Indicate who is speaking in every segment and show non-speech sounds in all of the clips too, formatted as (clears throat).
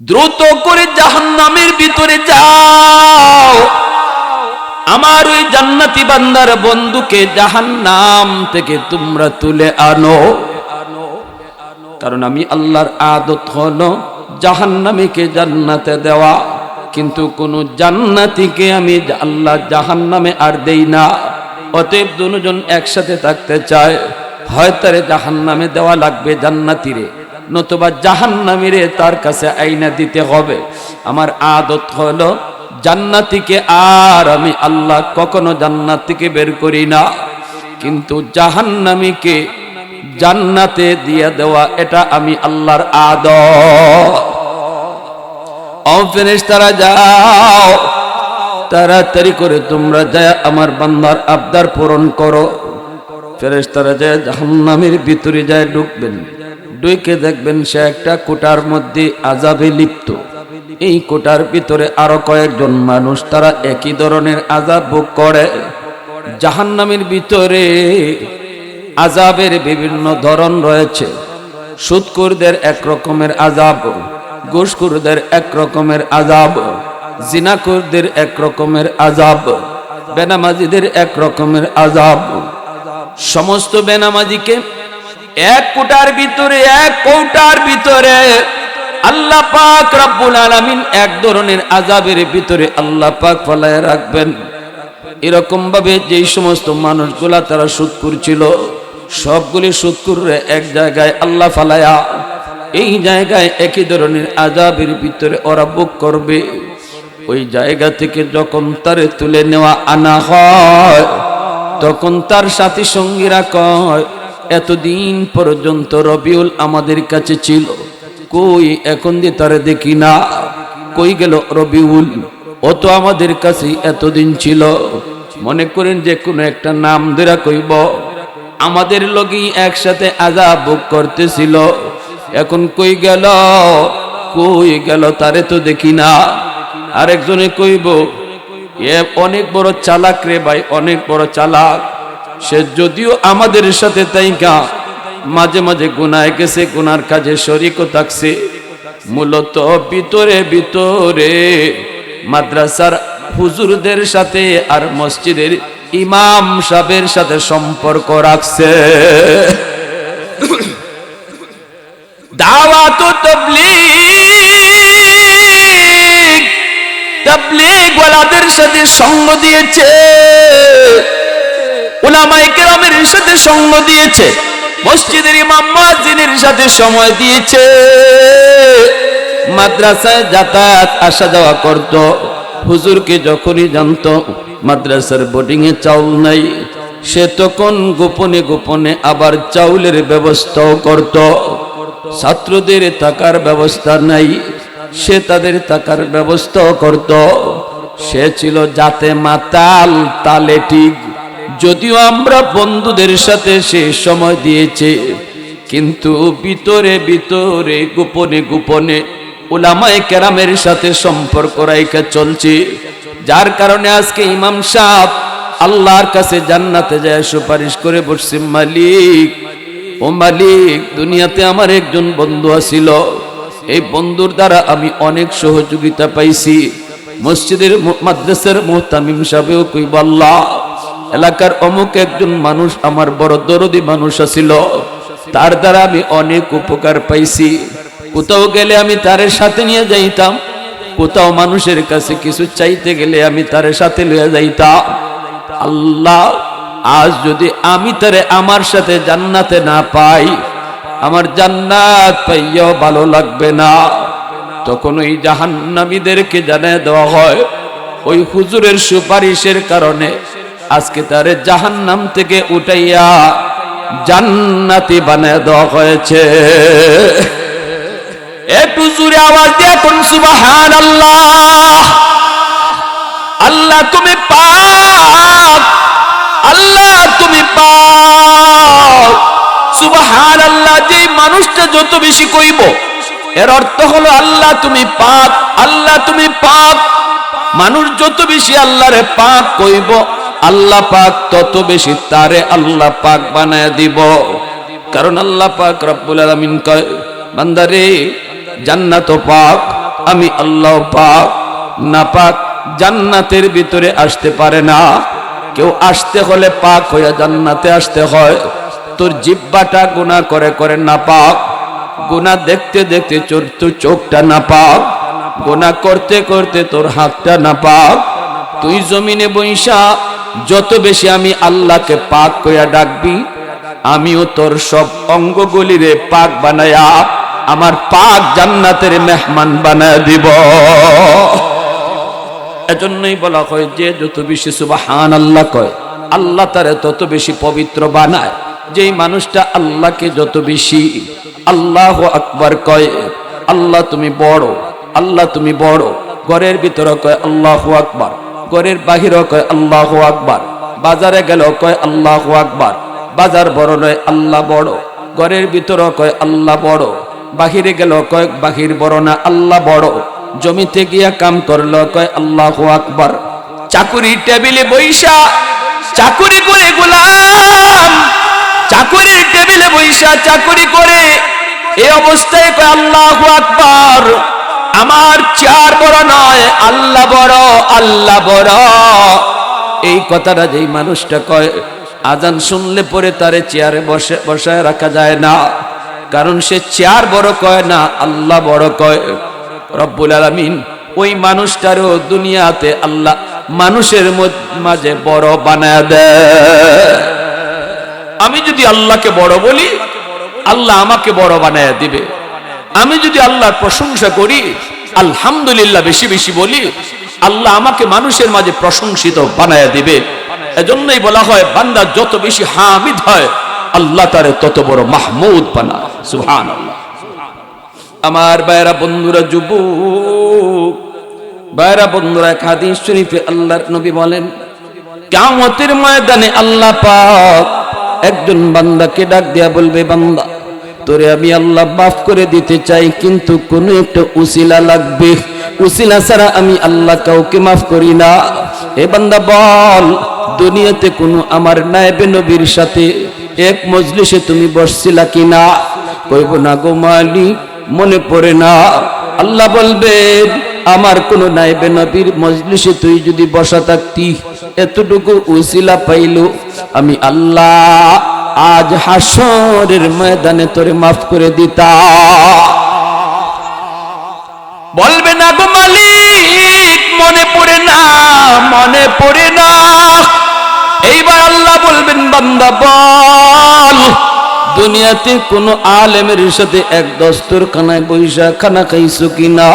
Speaker 1: দ্রুত করে জাহান্নামের ভিতরে যাও। আমার ওই জান্নাতি বান্দার বন্ধুকে জাহান্নাম থেকে তোমরা তুলে আনো। কারণ আমি আল্লাহর আদত হলো জাহান্নামীকে জান্নাতে দেওয়া। কিন্তু কোন জান্নাতিকে আমি আল্লাহ জাহান্নামে আর দেই না। অতএব দুজন একসাথে থাকতে চায়। হয় তারে জাহান্নামে দেওয়া লাগবে জান্নাতিরে। নতুবা জাহান্নামীরে তার কাছে আইনা দিতে হবে। আমার আদত হলো, জান্নাতিকে আর আমি আল্লাহ কখনো জান্নাতিকে বের করি না। কিন্তু জাহান্নামীকে জান্নাতে দিয়ে দেওয়া, এটা আমি আল্লাহর আদ তারা যাও। তাড়াতাড়ি করে তোমরা যায় আমার বান্দার আবদার পূরণ করো। ফেরেশতারা যায় জাহান্নামের ভিতরে যায় ঢুকবেন। ঢুকে দেখবেন সে একটা কোটার মধ্যে আজাবে লিপ্ত। এই কোটার ভিতরে আরও কয়েকজন মানুষ তারা একই ধরনের আজাব ভোগ করে। জাহান্নামের ভিতরে আজাবের বিভিন্ন ধরন রয়েছে। সুদকুরদের এক রকমের আজাব ঘুষকুরদের এক রকমের আজাব জিনাকুরদের এক রকমের আজাব বেনামাজিদের এক রকমের আজাব সমস্ত বেনামাজিকে এক কোটার ভিতরে, এক কৌটার ভিতরে আল্লাহ পাক রব্বুল আলামিন এক ধরনের আজাবের ভিতরে আল্লাহ পাক ফলায় রাখবেন। এরকম ভাবে যেই সমস্ত মানুষগুলা তারা সুদ করছিল সবগুলি সুদ করে এক জায়গায় আল্লাহ ফালায়া, এই জায়গায় একই ধরনের আজাবের ভিতরে ওরা বুক করবে। ওই জায়গা থেকে যখন তারে তুলে নেওয়া আনা হয়, তখন তার সাথী সঙ্গীরা কয় এতদিন পর্যন্ত রবিউল আমাদের কাছে ছিল। কই, এখন দিয়ে তারে দেখি না। কই গেল রবিউল? ও তো আমাদের কাছে এতদিন ছিল। মনে করেন যে কোনো একটা নাম দেরা কইব। আমাদের লগেই একসাথে আজাব ভোগ করতেছিল। এখন কই গেল? কই গেল তারে তো দেখি না। আরেকজনে কইব, এ অনেক বড় চালাক রে ভাই, অনেক বড় চালাক। সে যদিও আমাদের সাথে তাইকা, মাঝে মাঝে গুনায় গেছে, গুনার কাজে শরিকও থাকছে। মূলত ভিতরে ভিতরে মাদ্রাসার হুজুরদের সাথে আর মসজিদের ইমাম সাহেবের সাথে সম্পর্ক রাখছে। দাওয়াত তবলিগ। তবলিগ ওয়ালাদের সাথে সঙ্গ দিয়েছে। উলামাই কেরামের সাথে সঙ্গ দিয়েছে, মসজিদের ইমাম মুয়াজ্জিনের সাথে সময় দিয়েছে। মাদ্রাসায় যাতায়াত, আসা যাওয়া করত। হুজুরকে যখনই জানতো, মাদ্রাসার বোর্ডিং এ চাউল নাই, সে তখন গোপনে গোপনে আবার চাউলের ব্যবস্থাও করত। ছাত্রদের থাকার ব্যবস্থা নাই, সে তাদের থাকার ব্যবস্থাও করত। সে ছিল যাতে মাতাল, তালে ঠিক যদিও আমরা বন্ধুদের সাথে সে সময় দিয়েছে, কিন্তু ভিতরে ভিতরে, গোপনে গোপনে ওলামায় কেরামের সাথে সম্পর্ক রাইকা চলছে। যার কারণে আজকে ইমাম সাহ আল্লাহর কাছে জান্নাতে যায় সুপারিশ করে বসছে, মালিক, ও মালিক, দুনিয়াতে আমার একজন বন্ধু আছিল এই বন্ধুর দ্বারা আমি অনেক সহযোগিতা পাইছি। মসজিদের মাদ্রাসার মোহতামিম সাহেবেও কইব, আল্লাহ এলাকার অমুক একজন মানুষ আমার বড় দরদি মানুষ আছিল। তার দ্বারা আমি অনেক উপকার পাইছি। কোথাও গেলে আমি তার সাথে নিয়ে যাইতাম। কোথাও মানুষের কাছে কিছু চাইতে গেলে আমি তার সাথে লইয়া যাইতাম। আল্লাহ, আজ যদি আমি তারে আমার সাথে জান্নাতে না পাই, আমার জান্নাত পাইয়াও ভালো লাগবে না। তখন ওই জাহান্নামীদেরকে জানিয়ে দেওয়া হয়, ওই হুজুরের সুপারিশের কারণে আজকে তারে জাহান্নাম থেকে উঠাইয়া জান্নাতি বানিয়ে দেওয়া হয়েছে। একটু জুড়ে আওয়াজ দিয়ে কোন সুবাহান আল্লাহ আল্লাহ তুমি পাক। আল্লাহ তুমি পাক। সুবাহান আল্লাহ যে মানুষটা যত বেশি কইব, এর অর্থ হলো আল্লাহ তুমি পাক, আল্লাহ তুমি পাক। মানুষ যত বেশি আল্লাহরে পাক কইব আল্লাহ পাক তত বেশি তারে আল্লাহ পাক বানায় দিব। কারণ আল্লাহ পাক রব্বুল আলামিন কয়, বান্দারে, জান্নাত পাক, আমি আল্লাহ পাক না পাক জান্নাতের ভিতরে আসতে পারে না। কেউ আসতে হলে পাক হইয়া জান্নাতে আসতে হয়। তোর জিব্বাটা গুণা করে করে না পাক গুণা দেখতে দেখতে চোর তোর চোখটা না পাক গুণা করতে করতে তোর হাতটা না পাক। তুই জমিনে বৈশা যত বেশি আমি আল্লাহকে পাক কইয়া ডাকবি, আমিও তোর সব অঙ্গগুলিরে পাক বানায়া আমার পাক জান্নাতের মেহমান বানায় দিব। এজন্যই বলা হয়, যে যত বেশি সুবাহান আল্লাহ কয়, আল্লাহ তারে তত বেশি পবিত্র বানায়। যেই মানুষটা আল্লাহকে যত বেশি আল্লাহ আকবার কয়, আল্লাহ তুমি বড়, আল্লাহ তুমি বড়, ঘরের ভিতরে কয়, আল্লাহ আকবার। ঘরের বাহিরে কয়, আল্লাহ আকবার। বাজারে গেল কয়, আল্লাহ আকবার। বাজার বড় নয়, আল্লাহ বড়। ঘরের ভিতরে কয়, আল্লাহ বড়। বাহিরে গেল কয়, বাহির বড় না, আল্লাহ বড়। জমিতে গিয়া কাম করল কয়, আল্লাহ আকবার। চাকুরি টেবিলে বৈশা, চাকুরি করে গোলাম। চাকুরির টেবিলে বৈশা, চাকুরি করে। এই অবস্থায় কয়, আল্লাহ আকবার। আমার চার বড় নয়, আল্লাহ বড় আল্লাহ বড়। এই কথাটা যেই মানুষটা কয়, আজান শুনলে পরে তারে চেয়ারে বসে, বসায় রাখা যায় না। কারণ সে চেয়ার বড় কয় না, আল্লাহ বড় কয়। রব্বুল আলামিন, ওই মানুষটারও দুনিয়াতে আল্লাহ মানুষের মাঝে বড় বানায় দেয়। আমি যদি আল্লাহকে বড় বলি, আল্লাহ আমাকে বড় বানায় দিবে। আমি যদি আল্লাহর প্রশংসা করি, আলহামদুলিল্লাহ বেশি বেশি বলি, আল্লাহ আমাকে মানুষের মাঝে প্রশংসিত বানায় দিবে। এজন্যই বলা হয়, বান্দা যত বেশি হামিদ হয়, আল্লাহ তারে তত বড় মাহমুদ বানা সুহান আমার বাইরা বন্ধুরা, যুবক বাইরা বন্ধুরা হাদিস শরীফে আল্লাহর নবী বলেন, কিয়ামতের ময়দানে আল্লাহ পাক একজন বান্দাকে ডাক দিয়া বলবে, বান্দা তোরে আমি আল্লাহ মাফ করে দিতে চাই, কিন্তু কোনো একটা উসিলা লাগবে। উসিলা ছাড়া আমি আল্লাহ কাউকে মাফ করি না। এ বান্দা বল, দুনিয়াতে কোনো আমার নায়েবে নবীর সাথে এক মজলিসে তুমি বসছিলা কিনা? কইব না গো মালিক, মনে পড়ে না। আল্লাহ বলবেন আমার কোন নাইবে নবীর মজলিসে তুই যদি বসা থাকতি, এতটুকু উসিলা পাইল। আমি আল্লাহ আজ হাসরের ময়দানে তোরে মাফ করে দিতা বলবে না গো মালিক, মনে পড়ে না, মনে পড়ে না। এইবার আল্লাহ বলবেন, বান্দা, বল। দুনিয়াতে কোনো আলেমের সাথে এক দস্তর খানায় বৈশা খানা খাইছো কিনা?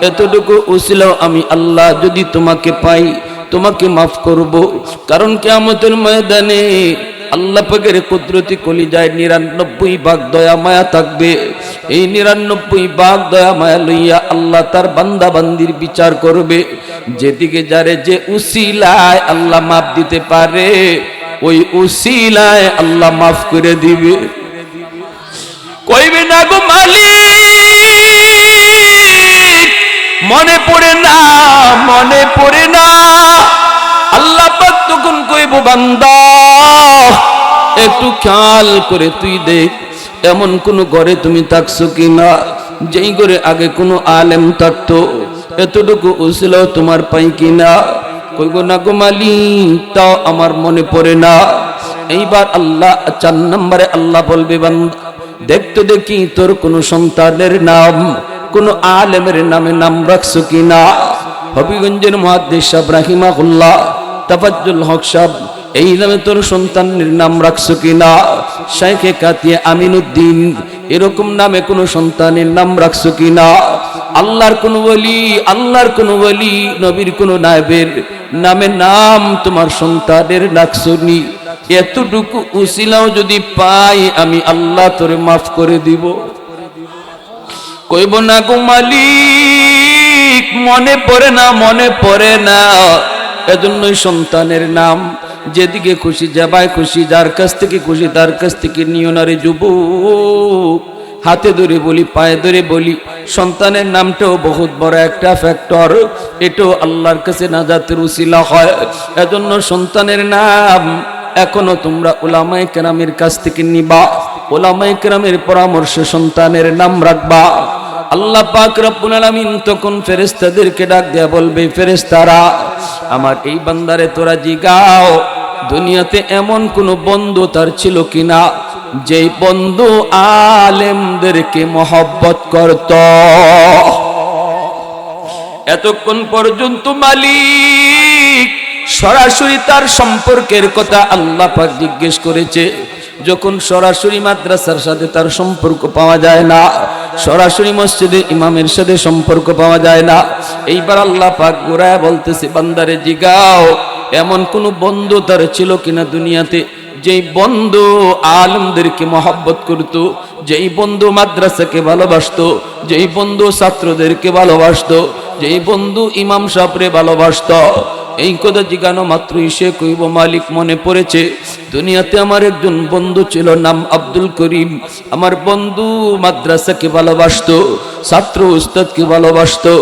Speaker 1: এতটুকু উছিলাও আমি আল্লাহ যদি তোমাকে পাই, তোমাকে মাফ করব। কারণ কেয়ামতের ময়দানে আল্লাহ পাকের কুদরতি কলি যায় নিরানব্বই ভাগ দয়া মায়া থাকবে। এই নিরানব্বই ভাগ দয়া মায়া লইয়া আল্লাহ তার বান্দা বান্দির বিচার করবে। যেদিকে যারে যে উসিলায় আল্লাহ মাফ দিতে পারে, ওই উসিলায় আল্লাহ মাফ করে দিবে। কইবে, না গো মালিক, মনে পড়ে না, মনে পড়ে না। কইব, বান্দা, একটু খেয়াল করে তুই দেখ, এমন কোন ঘরে তুমি থাকছো কিনা? যেই ঘরে আগে কোনো আলেম থাকতো, এতটুকু উসিল তোমার পাই কিনা? কইব, না গো মালিক আমার মনে পড়ে না। এইবার আল্লাহ, চার নম্বরে আল্লাহ বলবে, বান্দা, দেখতে দেখি তোর কোনো সন্তানের নাম, কোন আলেমের নামে নাম রাখছো কিনা? হবিগঞ্জের মহাদেশ রাহিমাহুল্লাহ তাফাজ্জুল হক সাহ এই নামে তোর সন্তানের নাম রাখছো কিনা? শাইখে কাতিয়া আমিনুদ্দিন, এরকম নামে কোন সন্তানের নাম রাখছো কিনা? আল্লাহর কোন বলি আল্লাহর কোন বলি নবীর কোন নায়বের নামে নাম তোমার সন্তানের রাখছো নি? এতটুকু উসিলাও যদি পাই, আমি আল্লাহ তোরে মাফ করে দিব। কইব না গো মালিক, মনে পড়ে না, মনে পড়ে না। এজন্যই সন্তানের নাম যেদিকে খুশি যাবায় খুশি, যার কাছ থেকে খুশি তার কাছ থেকে নিও না রে যুবক। হাতে ধরে বলি, পায়ে ধরে বলি, সন্তানের নামটাও বহুত বড় একটা ফ্যাক্টর এটাও আল্লাহর কাছে নাজাতের উসিলা হয়। এজন্য সন্তানের নাম এখনও তোমরা ওলামাই কেরামের কাছ থেকে নিবা। ওলামাই কেরামের পরামর্শ সন্তানের নাম রাখবা। আল্লাহ পাক রব্বুল আলামিন তখন ফেরেশতাদেরকে ডাক দেয়া বলবে, ফেরেশতারা, আমার এই বান্দারে তোরা জিগাও। দুনিয়াতে এমন কোন বন্ধু তার ছিল কিনা, যেই বন্ধু আলেমদেরকে মহব্বত করত। এতক্ষণ পর্যন্ত মালিক সরাসরি তার সম্পর্কের কথা আল্লাহ পাক জিজ্ঞেস করেছে যখন সরাসরি মাদ্রাসার সাথে তার সম্পর্ক পাওয়া যায় না, সরাসরি মসজিদে ইমামের সাথে সম্পর্ক পাওয়া যায় না, এইবার আল্লাহ পাক গোড়ায় বলতেছে, বান্দারে, জিগাও, এমন কোন বন্ধু তার ছিল কিনা দুনিয়াতে? যেই বন্ধু আলমদেরকে মহব্বত করত, যেই বন্ধু মাদ্রাসাকে ভালোবাসতো, যেই বন্ধু ছাত্রদেরকে ভালোবাসতো, যেই বন্ধু ইমাম সাহরে ভালোবাসত। এই কথা জিজ্ঞানো মাত্রই সে কইব মালিক মনে পড়েছে, দুনিয়াতে আমার একজন বন্ধু ছিল নাম আব্দুল করিম। আমার বন্ধু মাদ্রাসাকে ভালোবাসতো, ছাত্র উস্তাদকে ভালোবাসতো।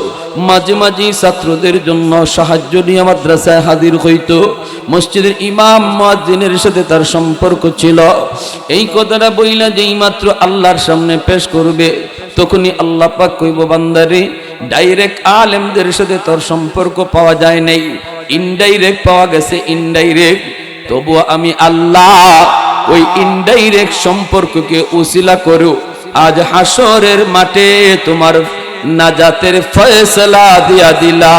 Speaker 1: মাঝে মাঝে ছাত্রদের জন্য সাহায্য নিয়ে মাদ্রাসায় হাজির হইতো। মসজিদের ইমাম মুয়াজ্জিনের সাথে তার সম্পর্ক ছিল। এই কথাটা বইলা যেই মাত্র আল্লাহর সামনে পেশ করবে, তখনই আল্লাহ পাক কইব বান্দারে ডাইরেক্ট আলেমদের সাথে তোর সম্পর্ক পাওয়া যায় নাই। ইনডাইরেক্ট পাওয়া গেছে ইনডাইরেক্ট তবু আমি আল্লাহ ওই ইনডাইরেক্ট সম্পর্ককে উসিলা করো আজ হাসরের মাঠে তোমার নাজাতের ফয়সলা দিয়া দিলা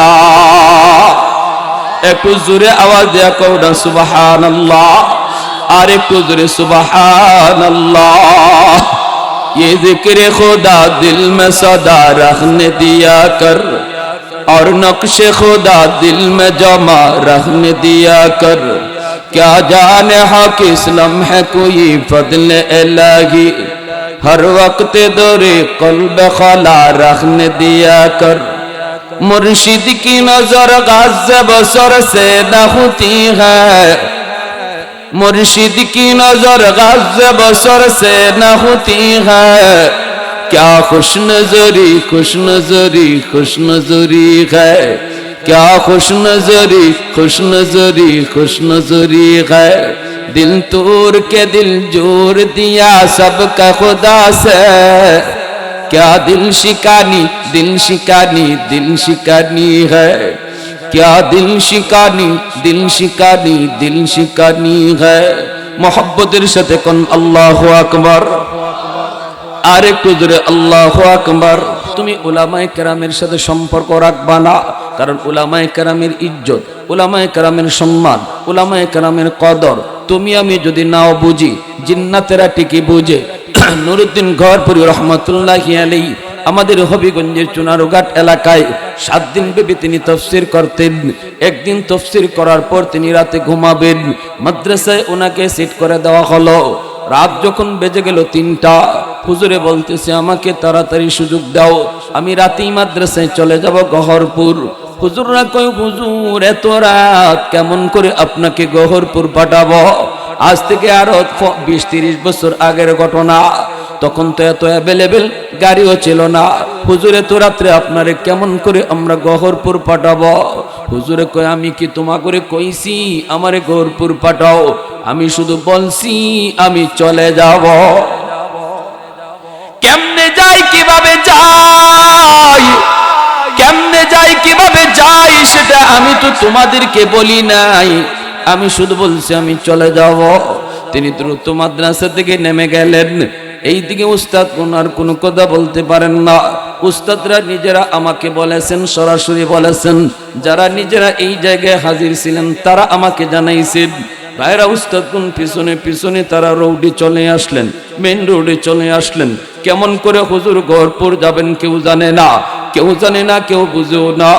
Speaker 1: একটু জোরে আওয়াজ দেয়া কও না সুবহানাল্লাহ আর একটু জোরে সুবহানাল্লাহ ये जिक्र खुदा दिल में सदा रखने दिया कर اور نقش خدا دل میں جمع رہنے دیا کر۔ کیا جان حق اسلم ہے کوئی فضل الہی؟ ہر وقت دور قلب خلا رہنے دیا کر۔ مرشد کی نظر غزب سر سے نہ ہوتی ہے۔ مرشد کی نظر غزب سر سے نہ ہوتی ہے۔ क्या खुश नजरी खुश नजरी खुश नजरी है क्या खुश नजरी खुश नजरी खुश नजरी है दिल तोड़ के दिल जोड़ दिया सबका खुदा से क्या दिल शिकानी दिल शिकानी दिल शिकानी है क्या दिल शिकानी दिल शिकानी दिल शिकानी है मोहब्बतेर সাথে কোন আল্লাহু আকবার আর একটু জোরে, আল্লাহু আকবার। তুমি উলামায়ে কেরামের সাথে সম্পর্ক রাখবা না, কারণ উলামায়ে কেরামের ইজ্জত, উলামায়ে কেরামের সম্মান, উলামায়ে কেরামের কদর। তুমি আমি যদি নাও বুঝি, জিন্নাতেরা ঠিকই বুঝে। (clears throat) নুরুদ্দিন ঘরপুরি রহমতুল্লাহ আলী আমাদের হবিগঞ্জের চুনারুঘাট এলাকায় সাত দিন ব্যাপী তিনি তফসির করতেন। একদিন তফসির করার পর তিনি রাতে ঘুমাবেন। মাদ্রাসায় ওনাকে সিট করে দেওয়া হলো। রাত যখন বেজে গেল তিনটা হুজুরে বলতেছে, আমাকে তাড়াতাড়ি সুযোগ দাও, আমি রাতেই মাদ্রাসায় চলে যাব গহরপুর। হুজুররা কই হুজুর, এত রাত, কেমন করে আপনাকে গহরপুর পাঠাবো? আজ থেকে আরও বিশ, তিরিশ বছর আগের ঘটনা। তখন তো এত অ্যাভেলেবেল গাড়িও ছিল না। হুজুরে তো রাত্রে আপনারে কেমন করে আমরা গহরপুর পাঠাবো? হুজুরে কয়, আমি কি তোমা করে কইছি, আমারে গহরপুর পাঠাও? আমি শুধু বলছি, আমি চলে যাব। কেমনে যাই কীভাবে যাই? কেমনে যাই কীভাবে যাই সেটা আমি তো তোমাদেরকে বলি নাই। আমি শুধু বলছি, আমি চলে যাব। তিনি দ্রুত মাদ্রাসা থেকে নেমে গেলেন। এই দিকে উস্তাদ ওনার কোনো কথা বলতে পারেন না। উস্তাদরা নিজেরা আমাকে বলেছেন, সরাসরি বলেছেন, যারা নিজেরা এই জায়গায় হাজির ছিলেন, তারা আমাকে জানাইছেন। ভাইরা উস্তাদ কোন পিছনে পিছনে তারা রোডে চলে আসলেন মেন রোডে চলে আসলেন। কেমন করে হুজুর গহরপুর যাবেন কেউ জানে না, কেউ জানে না, কেউ বুঝেও না।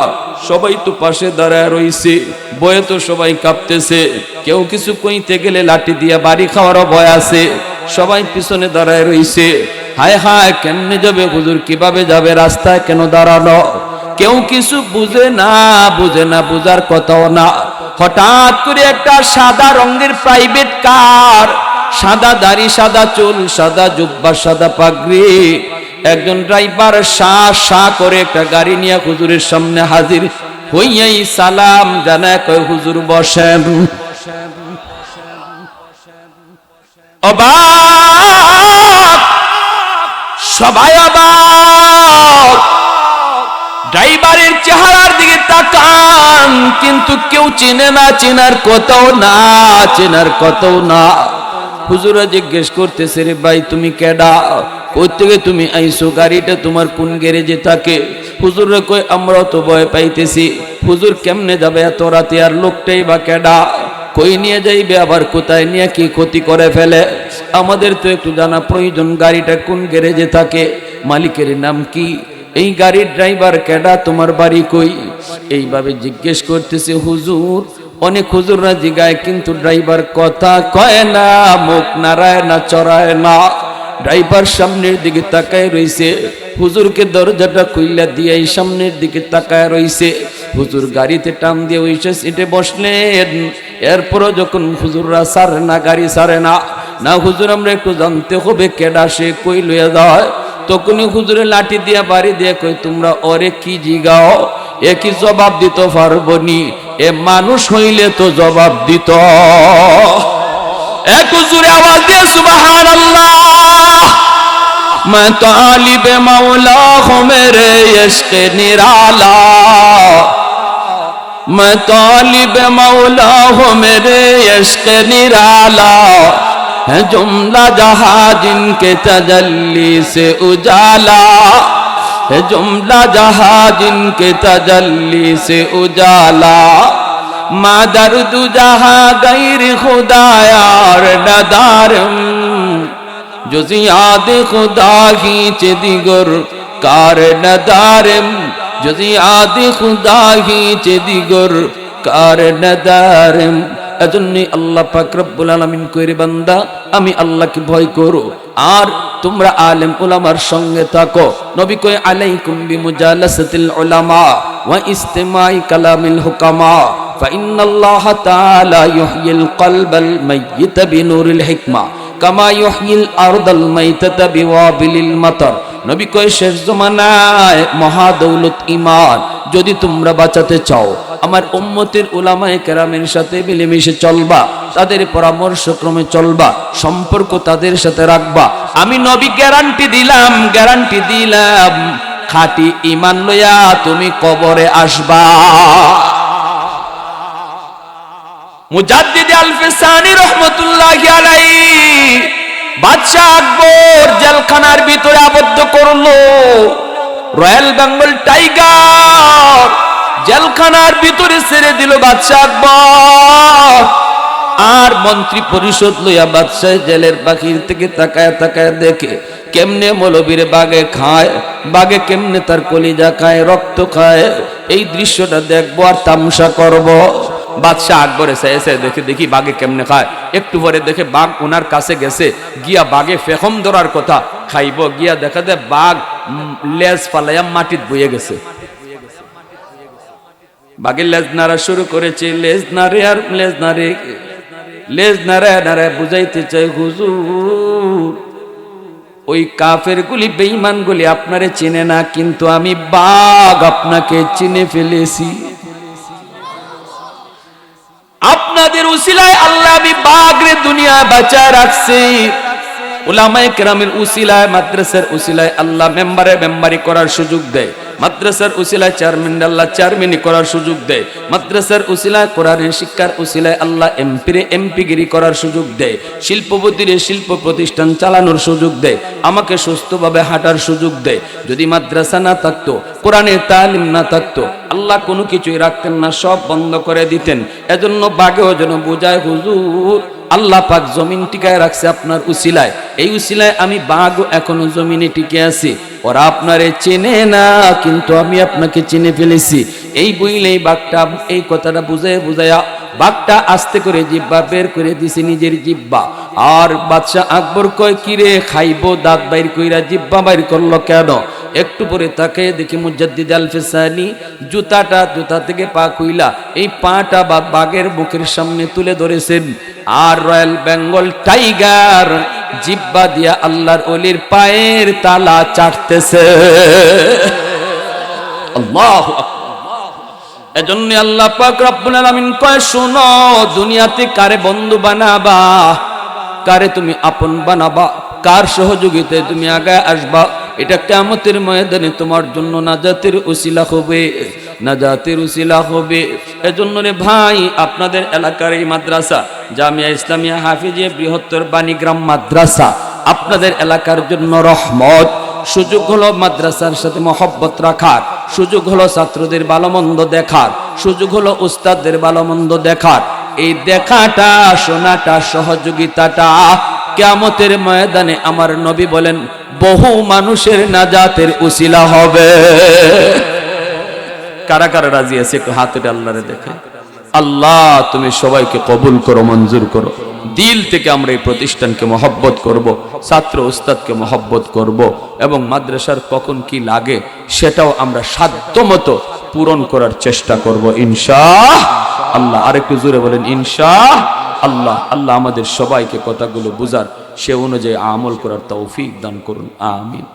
Speaker 1: সবাই তো পাশে দাঁড়ায় রইছে, বয়ে তো সবাই কাঁপতেছে। কেউ কিছু কইতে গেলে লাঠি দিয়ে বাড়ি খাওয়ারও ভয় আছে। সবাই পিছনে দাঁড়ায় রইছে। হায় হায়, কেমনে যাবে হুজুর, কীভাবে যাবে, রাস্তায় কেন দাঁড়ানো কেউ কিছু বুঝে না বুঝে না, বুঝার কথাও না। হঠাৎ করে একটা সাদা রঙের প্রাইভেট কার সাদা দাড়ি, সাদা চুল, সাদা জুব্বা, সাদা পাগড়ি। একজন ড্রাইভার শা শা করে একটা গাড়ি নিয়ে হুজুরের সামনে হাজির হইয়াই সালাম জানায়, কয়, হুজুর বসেন। অবাক, সবাই অবাক। ড্রাইভারের চেহারার দিকে তাকান, কিন্তু কেউ চেনে না, চেনার কথাও না, চেনার কথাও না। হুজুরা জিজ্ঞেস করতেছে, রে ভাই, তুমি কেডা? থেকে তুমি আইসো, গাড়িটা তোমার কোন গ্যারেজে থাকে? হুজুরে কই আমরাও তো ভয় পাইতেছি। হুজুর কেমনে যাবে এত রাতে? আর লোকটাই বা কেডা? কই নিয়ে যাইবে? আবার কোথায় নিয়ে কি ক্ষতি করে ফেলে? আমাদের তো একটু জানা প্রয়োজন, গাড়িটা কোন গ্যারেজে থাকে? মালিকের নাম কি? এই গাড়ির ড্রাইভার কেডা? তোমার বাড়ি কই? এইভাবে জিজ্ঞেস করতেছে হুজুর। অনেক হুজুররা জিগায়, কিন্তু ড্রাইভার কথা কয় না, মুখ নাড়ায় না, চড়ায় না। ড্রাইভার সামনের দিকে তাকায় রইছে, হুজুরকে দরজাটা খুইলা দিয়ে সামনের দিকে তাকায় রইছে। হুজুর গাড়িতে টান দিয়ে ওইসে সিটে বসলেন। এরপরও যখন হুজুররা সারে না, গাড়ি সারে না না হুজুর আমরা একটু জানতে হবে কেডা সে কই লইয়া যায়। তখনই হুজুরে লাঠি দিয়া বাড়ি দিয়ে কই তোমরা ওরে কি জিগাও? এ কি জবাব দিত পারবনি এ মানুষ হইলে তো জবাব দিত এক হুজুরে আওয়াজ দিয়ে সুবহানাল্লাহ मैं तालिब मौला हूँ मेरे इश्क निराला मैं तालिब मौला हूँ मेरे इश्क निराला है जुमला जहाँ जिनके तजल्ली से उजाला ہے جملہ جہاں جن کے تجلی سے اجالا مادر دو جہاں غیر خدا یار ندارم جو زیاد خدا ہی چے دیگر کار ندارم جو زیاد خدا ہی چے دیگر کار ندارم এজন্য আল্লাহ পাক রব্বুল আলামিন কইরে বান্দা আমি আল্লাহকে ভয় করো আর তোমরা আলেম উলামার সঙ্গে থাকো নবী কই আলাইকুম বিমুজালাসাতিল উলামা ওয়া ইস্তিমাই কালামিল হুকামা فإن الله تعالى يحيي القلب الميت بنور الحكمة কামা ইউহিল আরদাল মাইতাতা বিওয়াবিলিল মাতার নবী কয় শেষ জমানায় মহাদৌলত ইমান যদি তোমরা বাঁচাতে চাও, আমার উম্মতের উলামায়ে কেরামের সাথে মিলেমিশে চলবা, তাদের পরামর্শ ক্রমে চলবা, সম্পর্ক তাদের সাথে রাখবা। আমি নবী গ্যারান্টি দিলাম গ্যারান্টি দিলাম, খাঁটি ইমান লইয়া তুমি কবরে আসবা। মুজাদ্দিদ আলফিসানি রহমতুল্লাহি আলাইহি, বাদশাহ আকবর জেলখানার ভিতরে আবদ্ধ করল। রয়্যাল বেঙ্গল টাইগার জেলখানার ভিতরে ছেড়ে দিল বাদশাহ আকবর। আর মন্ত্রী পরিষদ লইয়া বাদশাহ জেলের পাখির থেকে তাকায় তাকায় দেখে, কেমনে মৌলবীর বাগে খায়, বাগে কেমনে তার কলিজা খায়, রক্ত খায়, এই দৃশ্যটা দেখব আর তামসা করব। বাদশাহ আকবর এসে দেখে দেখি বাঘে কেমনে খায়। একটু পরে দেখে বাঘ ওনার কাছে গেছে। গিয়া বাঘে ফেখম ধরার কথা। খাইব, গিয়া দেখা দে বাঘ লেজ ফালাইয়া মাটিত বইয়ে গেছে। বাঘের লেজ নাড়া শুরু করেছে। লেজ নাড়ে আর লেজ নাড়ে, লেজ নাড়ায় নাড়ায় বুঝাইতে চাই হুজুর, ওই কাফের গুলি বেইমান গুলি আপনারে চিনে না, কিন্তু আমি বাঘ আপনাকে চিনে ফেলেছি। আপনাদের উসিলায় আল্লাহ আমি বাগরে দুনিয়া বাঁচায় রাখছি। উলামায়ে কেরামের উসিলায়, মাদ্রাসার উসিলায় আল্লাহ মেম্বারে মেম্বারি করার সুযোগ দেয়। মাদ্রাসার উসিলায় চেয়ারম্যান আল্লাহ চেয়ারম্যানই করার সুযোগ দেয়। মাদ্রাসার উসিলায় কোরআনের শিক্ষার উসিলায় আল্লাহ এমপিরে এমপিগিরি করার সুযোগ দেয়। শিল্পপতিরে শিল্প প্রতিষ্ঠান চালানোর সুযোগ দেয়। আমাকে সুস্থভাবে হাঁটার সুযোগ দেয়। যদি মাদ্রাসা না থাকতো কোরআনের তালিম না থাকতো, আল্লাহ কোনো কিছুই রাখতেন না, সব বন্ধ করে দিতেন। এজন্য বাগেও যেন বোঝায়, হুজুর আল্লাহ পাক জমিন টিকায় রাখছে আপনার উসিলায়। এই উসিলায় আমি বাঘ এখনও জমিনে টিকে আছি। ওরা আপনারে চেনে না, কিন্তু আমি আপনাকে চিনে ফেলেছি। এই বইলে বাঘটা, এই কথাটা বুঝায় বুঝায়া বাঘটা আস্তে করে জিব্বা বের করে দিছে নিজের জিব্বা আর বাদশাহ আকবর কয়, কিরে, খাইবো, দাঁত বাইর কইরা জিব্বা বাইর করল কেন? একটু পরে তাকে দেখি মুজাদ্দিদ আল ফেসানি জুতাটা জুতা থেকে পা খুইলা, এই পাটা বা বাঘের বুকের সামনে তুলে ধরেছেন। আর রয়্যাল বেঙ্গল টাইগার জিব্বা দিয়া আল্লাহর অলির পায়ের তালা চাটতেছে। আল্লাহু। এজন্য আল্লাহ পাক রব্বুল আলামিন কয়, শোনো, দুনিয়াতে কারে বন্ধু বানাবা, কারে তুমি আপন বানাবা, কার সহযোগিতায় তুমি আগে আসবা? এটা কেমতের ময়দানে তোমার জন্য নাজাতের উসিলা হবে, নাজাতের উসিলা হবে। এজন্য রে ভাই, আপনাদের এলাকার এই মাদ্রাসা, জামিয়া ইসলামিয়া হাফিজিয়া বৃহত্তর বাণীগ্রাম মাদ্রাসা, আপনাদের এলাকার জন্য রহমত। সুযোগ হলো মাদ্রাসার সাথে মহব্বত রাখার, সুযোগ হলো ছাত্রদের ভালোমন্দ দেখার, সুযোগ হলো উস্তাদদের ভালোমন্দ দেখার। এই দেখাটা, শোনাটা, সহযোগিতাটা কেমতের ময়দানে আমার নবী বলেন, বহু মানুষের নাজাতের উসিলা হবে। কারা কারা রাজি আছে? একটু হাতের আল্লাহরে দেখে। আল্লাহ, তুমি সবাইকে কবুল করো, মঞ্জুর করো। দিল থেকে আমরা এই প্রতিষ্ঠানকে মহব্বত করব, ছাত্র উস্তাদকে মহব্বত করব এবং মাদ্রাসার কখন কি লাগে সেটাও আমরা সাধ্য মতো পূরণ করার চেষ্টা করব ইনশা আল্লাহ, আরেকটু জোরে বলেন ইনশা আল্লাহ আল্লাহ আমাদের সবাইকে কথাগুলো বুঝার সে অনুযায়ী আমল করার তৌফিক দান করুন, আমিন।